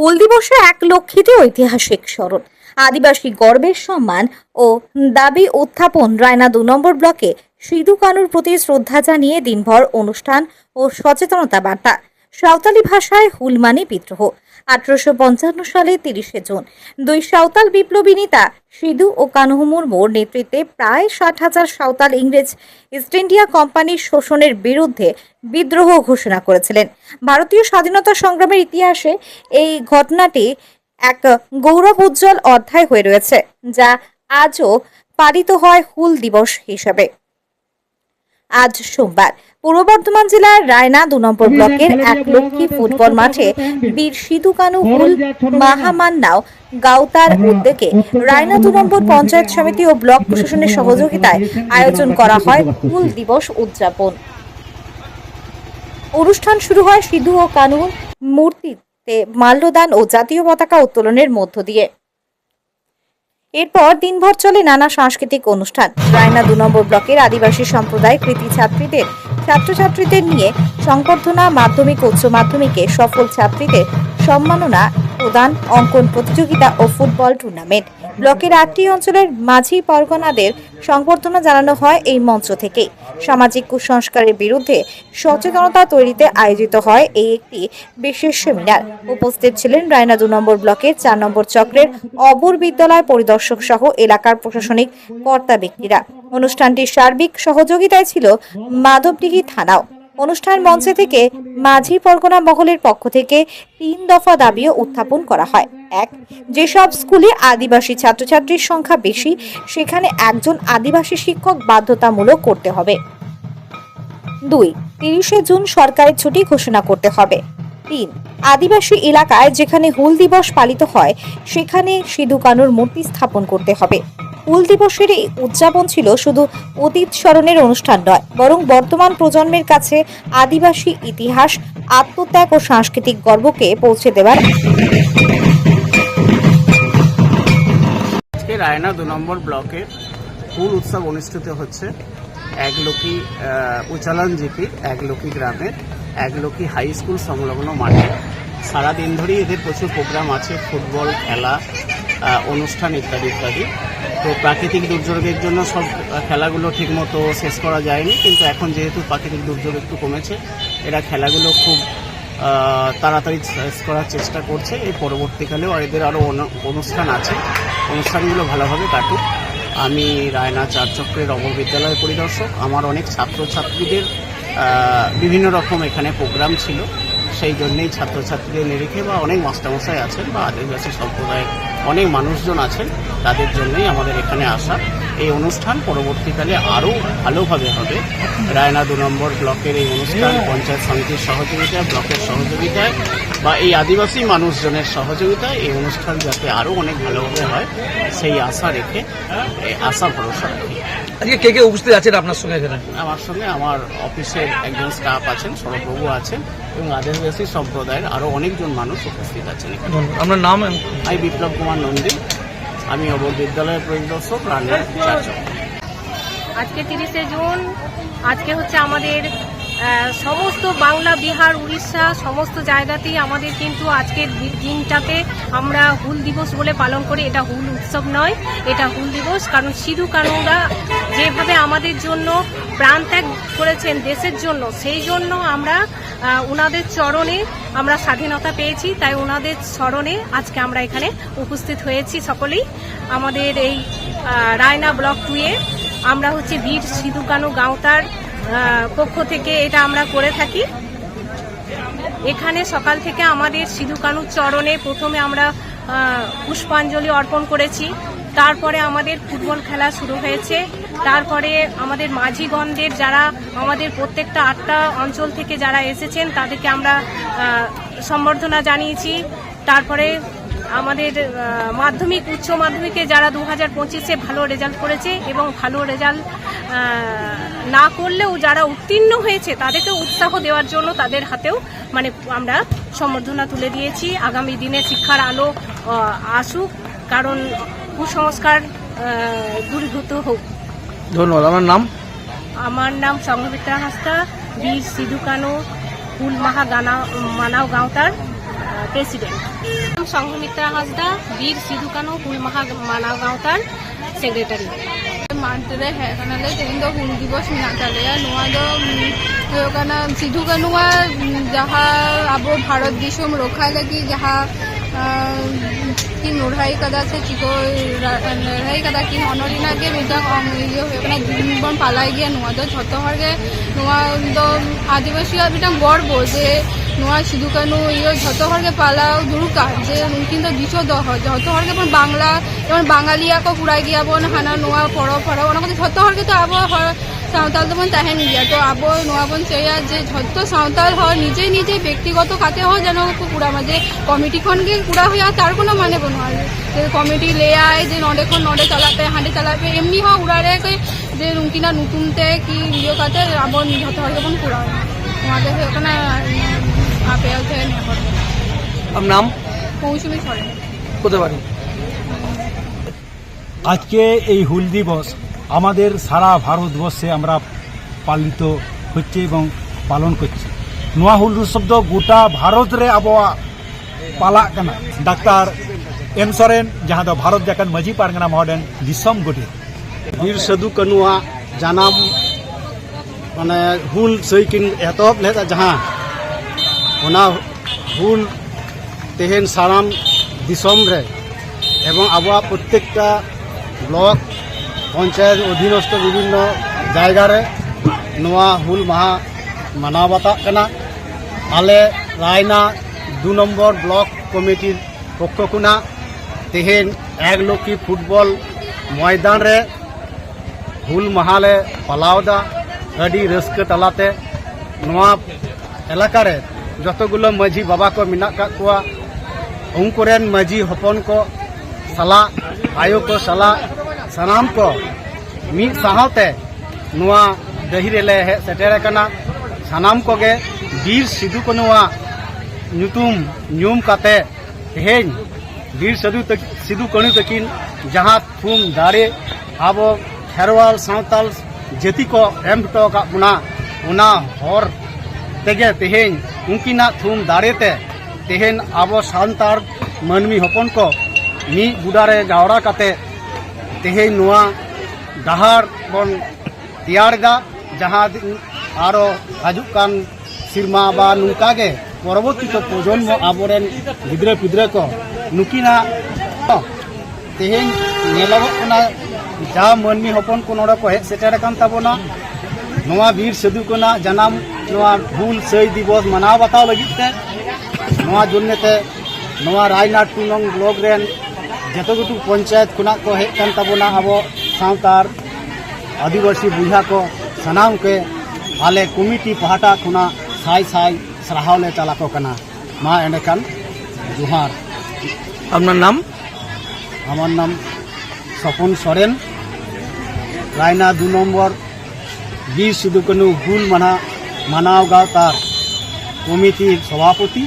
হুল দিবসে এক লক্ষিতে ঐতিহাসিক স্মরণ। আদিবাসী গর্বের সম্মান ও দাবি উত্থাপন রায়না দু নম্বর ব্লকে সিধু কানুর প্রতি শ্রদ্ধা জানিয়ে দিনভর অনুষ্ঠান ও সচেতনতা বার্তা। সাঁওতালি ভাষায় হুল মানে বিদ্রোহ। আঠারোশো পঞ্চান্ন সালে তিরিশে জুন, দুই সাঁওতাল বিপ্লবী নেতা সিধু ও কানহু মুর্মুর নেতৃত্বে প্রায় ষাট হাজার সাঁওতাল ইংরেজ ইস্ট ইন্ডিয়া কোম্পানির শোষণের বিরুদ্ধে বিদ্রোহ ঘোষণা করেছিলেন। ভারতীয় স্বাধীনতা সংগ্রামের ইতিহাসে এই ঘটনাটি এক গৌরব উজ্জ্বল অধ্যায় হয়ে রয়েছে, যা আজও পালিত হয় হুল দিবস হিসেবে। আজ সোমবার। পূর্ব বর্ধমান জেলার রায়না দু নম্বর ব্লকের এক লক্ষ্মী ফুটবল মাঠে বীর সিধু কানু হুল মাহামান্নাও গাওতার উদ্যোগে রায়না দু নম্বর পঞ্চায়েত সমিতি ও ব্লক প্রশাসনের সহযোগিতায় আয়োজন করা হয় হুল দিবস উদযাপন। অনুষ্ঠান শুরু হয় সিধু ও কানুর মূর্তিতে মাল্যদান ও জাতীয় পতাকা উত্তোলনের মধ্য দিয়ে। এরপর দিনভর চলে নানা সাংস্কৃতিক অনুষ্ঠান। রায়না দু নম্বর ব্লকের আদিবাসী সম্প্রদায় কৃতি ছাত্রীদের, ছাত্রছাত্রীদের নিয়ে সংবর্ধনা, মাধ্যমিক উচ্চ মাধ্যমিকে সফল ছাত্রীদের সম্মাননা প্রদান, অঙ্কন প্রতিযোগিতা ও ফুটবল টুর্নামেন্ট। ব্লকের আটটি অঞ্চলের মাঝি পরগনাদের সংবর্ধনা জানানো হয় এই মঞ্চ থেকে সামাজিক কুসংস্কারের বিরুদ্ধে সচেতনতা তৈরিতে আয়োজিত হয় এই একটি বিশেষ সেমিনার উপস্থিত ছিলেন রায়না দু নম্বর ব্লকের চার নম্বর চক্রের অবর বিদ্যালয় পরিদর্শক সহ এলাকার প্রশাসনিক কর্তা ব্যক্তিরা। অনুষ্ঠানটির সার্বিক সহযোগিতায় ছিল মাধবডিহি থানাও। অনুষ্ঠান মঞ্চে থেকে মাঝি পরগনা মহলের পক্ষ থেকে তিন দফা দাবিও উত্থাপন করা হয়। এক, যেসব স্কুলে আদিবাসী ছাত্রছাত্রীর সংখ্যা বেশি, সেখানে একজন আদিবাসী শিক্ষক বাধ্যতামূলক করতে হবে। দুই, তিরিশে জুন সরকারের ছুটি ঘোষণা করতে হবে। তিন, আদিবাসী এলাকায় যেখানে হুল দিবস পালিত হয়, সেখানে সিধু কানুর মূর্তি স্থাপন করতে হবে। হুল দিবসের এই উদযাপন ছিল শুধু অতীত স্মরণের অনুষ্ঠান নয়, বরং বর্তমান প্রজন্মের কাছে আদিবাসী ইতিহাস, আত্মত্যাগ ও সাংস্কৃতিক গর্বকে পৌঁছে দেওয়ার আজকে রায়না দু নম্বর ব্লকে ফুল উৎসব অনুষ্ঠিত হচ্ছে একলোকি উচালন জিপি, একলোকি গ্রামের একলোকি হাই স্কুল সংলগ্ন মাঠে। সারাদিন ধরেই এদের প্রচুর প্রোগ্রাম আছে, ফুটবল, খেলা অনুষ্ঠান ইত্যাদি ইত্যাদি। তো প্রাকৃতিক দুর্যোগের জন্য সব খেলাগুলো ঠিকমতো শেষ করা যায়নি, কিন্তু এখন যেহেতু প্রাকৃতিক দুর্যোগ একটু কমেছে, এরা খেলাগুলো খুব তাড়াতাড়ি শেষ করার চেষ্টা করছে। এই পরবর্তীকালেও এদের আরও অনুষ্ঠান আছে। অনুষ্ঠানগুলো ভালোভাবে কাটুক। আমি রায়না চার চক্রের অমর বিদ্যালয় পরিদর্শক। আমার অনেক ছাত্রছাত্রীদের বিভিন্ন রকম এখানে প্রোগ্রাম ছিল। সেই জন্যেই ছাত্রছাত্রীদের নিরিখে বা অনেক মাস্টারমশাই আছেন বা আদিবাসী সম্প্রদায়ের অনেক মানুষজন আছেন তাদের জন্যই আমাদের এখানে আসা। এই অনুষ্ঠান পরবর্তীকালে আরও ভালোভাবে হবে। রায়না দু নম্বর ব্লকের এই অনুষ্ঠান পঞ্চায়েত সমিতির সহযোগিতায় ব্লকের সহযোগিতায় বা এই আদিবাসী মানুষজনের সহযোগিতায় এই অনুষ্ঠান যাতে আরও অনেক ভালোভাবে হয় সেই আশা রেখে এই আশা ভরসা রাখি। আজকে কে কে উপস্থিত আছেন আপনার সঙ্গে এখানে? আমার সঙ্গে আমার অফিসের একজন স্টাফ আছেন সৌরভবাবু আছেন এবং আদিবাসী সম্প্রদায়ের আরও অনেকজন মানুষ উপস্থিত আছেন আপনার নাম আমি বিপ্লব কুমার নন্দী আমি অবর বিদ্যালয়ের পরিদর্শক রান্নার চারজন আজকে তিরিশে জুন আজকে হচ্ছে আমাদের সমস্ত বাংলা বিহার উড়িষ্যা সমস্ত জায়গাতেই আমাদের কিন্তু আজকের দিনটাকে আমরা হুল দিবস বলে পালন করি। এটা হুল উৎসব নয় এটা হুল দিবস। কারণ সিধু কানুরা যেভাবে আমাদের জন্য প্রাণ ত্যাগ করেছেন দেশের জন্য, সেই জন্য আমরা ওনাদের চরণে আমরা স্বাধীনতা পেয়েছি। তাই ওনাদের স্মরণে আজকে আমরা এখানে উপস্থিত হয়েছি সকলেই। আমাদের এই রায়না ব্লক টুয়ে আমরা হচ্ছে বীর সিধু কানু গাঁওতার পক্ষ থেকে এটা আমরা করে থাকি। এখানে সকাল থেকে আমাদের সিধু কানুর চরণে প্রথমে আমরা পুষ্পাঞ্জলি অর্পণ করেছি। তারপরে আমাদের ফুটবল খেলা শুরু হয়েছে। তারপরে আমাদের মাঝিগণদের যারা আমাদের প্রত্যেকটা আটটা অঞ্চল থেকে যারা এসেছেন, তাদেরকে আমরা সম্বর্ধনা জানিয়েছি। তারপরে আমাদের মাধ্যমিক, উচ্চ মাধ্যমিকে যারা দু হাজার পঁচিশে ভালো রেজাল্ট করেছে এবং ভালো রেজাল্ট না করলেও যারা উত্তীর্ণ হয়েছে তাদেরকে উৎসাহ দেওয়ার জন্য তাদের হাতেও মানে আমরা সম্বর্ধনা তুলে দিয়েছি। আগামী দিনে শিক্ষার আলো আসুক। কারণ কুসংস্কার দূরীভূত হোক। ধন্যবাদ। আমার নাম? আমার নাম সংবিতা হাস্তা বীর সিধু কানু ফুলমাহা মানাও গাঁওতার প্রেসিডেন্ট। সংঘমিত্রা হাসদা বীর সিধু কানু ফুলমাহা মানাও গাঁওতার সেক্রেটারি। মানতে হেকানালে তেহেন হুল দিবস মেনাতালে সিধু কানুয়া যাহা আবো ভারত দিশম রক্ষা লাগি যাহা ती नोढाई कदा से चिको नोढाई कदा की हनरी ना के मिटा कम इयो अपना जीवन बन पालाई गया नुआ दो छतो हर के नुआ दो आदिवासी आ बिटा गौर बो जे नुआ सिधु कानू इयो छतो हर के पाला दुरुका जे मुमकिन तो दिशो दो हो छतो हर के पण बांग्ला एवं बांगालिया को पुरा गया बोन हाना नुआ पड़ो पड़ो ओना को छतो हर के तो आबो ᱯᱚᱨᱚᱵᱽ ᱚᱱᱟ ᱠᱚᱫᱚ ᱡᱷᱚᱛᱚ ᱦᱚᱲ ᱜᱮᱛᱚ ᱟᱵᱚ ᱦᱚᱲ সাঁওতাল দবন তাহেন গিয়া তো আবো নোয়া বন চেয়া যে ঝত্ত সাঁওতাল হ নিজে নিজে ব্যক্তিগত খাতে হ যেন কুড়া মাঝে কমিটি খন গে কুড়া হইয়া তার কোনো মানে বনুয়া যে কমিটি লে আয় যে নডে খন নডে চালাপে হাঁডে চালাপে এমনি হ উড়ারে কে যে নুকিনা নুতুমতে কি ইয়ে কাতে আবো ঝত হর দবন কুড়া হয় নোয়া দে হয়ে কানা আপে আছে নেহর আপনার নাম মৌসুমি সরেন কোথায় বাড়ি আজকে এই হুল দিবস আমাদের সারা ভারতবর্ষে আমরা পালিত হচ্ছে এবং পালন করছি। নোয়াহুল শব্দ গোটা ভারতরে আবহাওয়া পালা কানা? ডাক্তার এম সরেন, যাহা দো ভারত জাকান মাঝি পারগানা মহডেন দিশম গোটে বীর সাধু কানুয়া, জানাম মানে হুল সৈকিন এতব লেদা যাহা ওনা হুল তেহেন সারাম দিশম রে। এবং আবহাওয়া প্রত্যেকটা ব্লক ᱯᱚᱧᱪᱟᱭᱮᱛ ᱚᱫᱷᱤᱱᱚᱥᱛᱚ ᱵᱤᱵᱷᱤᱱᱱᱚ ᱡᱟᱭᱜᱟ ᱨᱮ ᱱᱚᱣᱟ ᱦᱩᱞ ᱢᱟᱦᱟ ᱢᱟᱱᱟᱣ ᱵᱟᱛᱟᱜ ᱠᱟᱱᱟ ᱟᱞᱮ ᱨᱟᱭᱱᱟ ᱫᱩ ᱱᱚᱢᱵᱚᱨ ᱵᱞᱚᱠ ᱠᱚᱢᱤᱴᱤ ᱯᱚᱠᱠᱷᱚ ᱠᱷᱚᱱᱟᱜ ᱛᱮᱦᱮᱧ ᱮᱠ ᱞᱚᱠᱠᱷᱤ ᱯᱷᱩᱴᱵᱚᱞ ᱢᱚᱭᱫᱟᱱ ᱨᱮ ᱦᱩᱞ ᱢᱟᱦᱟᱞᱮ ᱯᱟᱞᱟᱣᱫᱟ ᱟᱹᱰᱤ ᱨᱟᱹᱥᱠᱟᱹ ᱛᱟᱞᱟᱛᱮ ᱱᱚᱣᱟ ᱮᱞᱟᱠᱟᱨᱮ ᱡᱚᱛᱚᱜᱩᱞᱳ ᱢᱟᱺᱡᱷᱤ ᱵᱟᱵᱟ ᱠᱚ ᱢᱮᱱᱟᱜ ᱟᱠᱟᱫ ᱠᱚᱣᱟ ᱩᱱᱠᱩ ᱨᱮᱱ ᱢᱟᱺᱡᱷᱤ ᱦᱚᱯᱚᱱ ᱠᱚ ᱥᱟᱞᱟᱜ ᱟᱭᱳ ᱠᱚ ᱥᱟᱞᱟᱜ ᱥᱟᱱᱟᱢ ᱠᱚ ᱢᱤᱫ ᱥᱟᱶᱛᱮ ᱱᱚᱣᱟ ᱰᱟᱹᱦᱤ ᱨᱮᱞᱮ ᱦᱮᱡ ᱥᱮᱴᱮᱨ ᱟᱠᱟᱱᱟ ᱥᱟᱱᱟᱢ ᱠᱚᱜᱮ ᱵᱤᱨ ᱥᱤᱫᱩ ᱠᱟᱹᱱᱩᱣᱟᱜ ᱧᱩᱛᱩᱢ ᱧᱩᱢ ᱠᱟᱛᱮ ᱛᱮᱦᱮᱧ ᱵᱤᱨ ᱥᱤᱫᱩ ᱛᱟᱹᱠᱤ- ᱥᱤᱫᱩ ᱠᱟᱹᱱᱩ ᱛᱟᱹᱠᱤᱱ ᱡᱟᱦᱟᱸ ᱛᱷᱩᱢ ᱫᱟᱲᱮ ᱟᱵᱚ ᱠᱷᱮᱨᱣᱟᱞ ᱥᱟᱶᱛᱟᱞ ᱡᱟᱹᱛᱤ ᱠᱚ ᱮᱢ ᱦᱚᱴᱚ ᱟᱠᱟᱫ ᱵᱚᱱᱟ ᱚᱱᱟ ᱦᱚᱨ ᱛᱮᱜᱮ ᱛᱮᱦᱮᱧ ᱩᱱᱠᱤᱱᱟᱜ ᱛᱷᱩᱢ ᱫᱟᱲᱮᱛᱮ ᱛᱮᱦᱮᱧ ᱟᱵᱚ ᱥᱟᱱᱛᱟᱲ ᱢᱟᱹᱱᱢᱤ ᱦᱚᱯᱚᱱ ᱠᱚ ᱢᱤᱫ ᱵᱩᱰᱟᱨᱮ ᱡᱟᱣᱨᱟ ᱠᱟᱛᱮ ᱛᱮᱦᱮᱧ ᱱᱚᱣᱟ ᱰᱟᱦᱟᱨ ᱵᱚᱱ ᱛᱮᱭᱟᱨᱮᱫᱟ ᱡᱟᱦᱟᱸ ᱫᱤᱱ ᱟᱨᱚ ᱦᱟᱡᱩᱜ ᱠᱟᱱ ᱥᱤᱨᱢᱟ ᱵᱟ ᱱᱚᱝᱠᱟ ᱜᱮ ᱯᱚᱨᱚᱵᱚᱨᱛᱤ ᱯᱨᱚᱡᱚᱱᱢᱚ ᱟᱵᱚᱨᱮᱱ ᱜᱤᱫᱽᱨᱟᱹ ᱯᱤᱫᱽᱨᱟᱹ ᱠᱚ ᱱᱩᱠᱤᱱᱟᱜ ᱛᱮᱦᱮᱧ ᱧᱮᱞᱚᱜᱚᱜ ᱠᱟᱱᱟ ᱡᱟ ᱢᱟᱹᱱᱢᱤ ᱦᱚᱯᱚᱱ ᱠᱚ ᱱᱚᱰᱮ ᱠᱚ ᱦᱮᱡ ᱥᱮᱴᱮᱨ ᱟᱠᱟᱱ ᱛᱟᱵᱚᱱᱟ ᱱᱚᱣᱟ ᱵᱤᱨ ᱥᱤᱫᱩ ᱠᱟᱹᱱᱩᱣᱟᱜ ᱡᱟᱱᱟᱢ ᱱᱚᱣᱟ ᱦᱩᱞ ᱥᱟᱹᱭ ᱫᱤᱵᱚᱥ ᱢᱟᱱᱟᱣ ᱵᱟᱛᱟᱣ ᱞᱟᱹᱜᱤᱫ ᱛᱮ ᱱᱚᱣᱟ ᱡᱚᱱᱱᱮ ᱛᱮ ᱱᱚᱣᱟ ᱨᱟᱭᱱᱟ ᱴᱩ ᱱᱚᱝ ᱵᱞᱚᱠ ᱨᱮᱱ যত গুটু পঞ্চায়েত খুনা কো হেজ কান তাবনা আবো সাঁওতার আদিবাসী বুঝা কো সানাম কে আলে কমিটি পাহাটা খুনা সাই সাই সারহাও লে চালা কো কানা মা এনে কান জোহার আপনার নাম আমার নাম স্বপন সরেন রায়না দু নম্বর বীর সিধু কানু গুল মানা মানাও গাঁও তার কমিটির সভাপতি